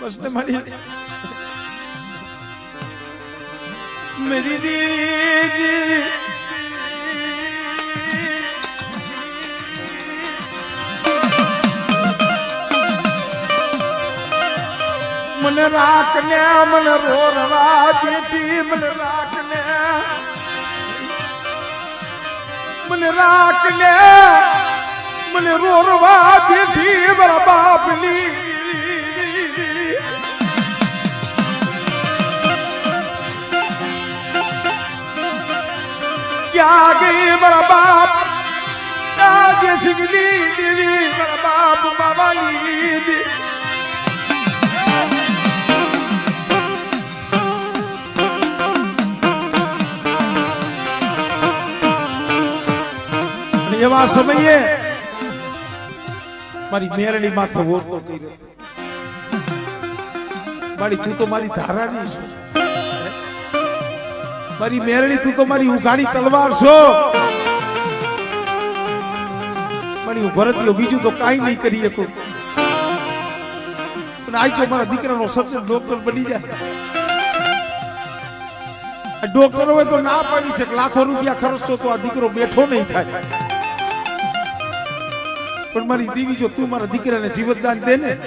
બસ ને મારી મેરી દીદી મને રાખ ને મને રોરવા દેતી મને રાખ ને મને રાખ ને મને રોરવા દેતી ક્યાં ગઈ મારા બાપ આજે સિંગલી દેવી મારા બાપ બાબાની એવા સમયે મારી મેરડી માથે ઓરતો કર્યો. મારી તું તો મારી ધારાની છો. મારી મેરડી, તું તો મારી ઉઘાડી તલવાર છો. મારી હું ભરતીયો બીજું તો કાંઈ નહીં કરી શકું. પણ આજ જો મારા દીકરાનો સચિન ડોક્ટર બની જાય. ડોક્ટર હોય તો ના પાડી શકે. લાખો રૂપિયા ખર્ચશો તો આ દીકરો બેઠો નહીં થાય. પણ મારી દીવી જો તું મારા દીકરાને જીવતદાન દે ને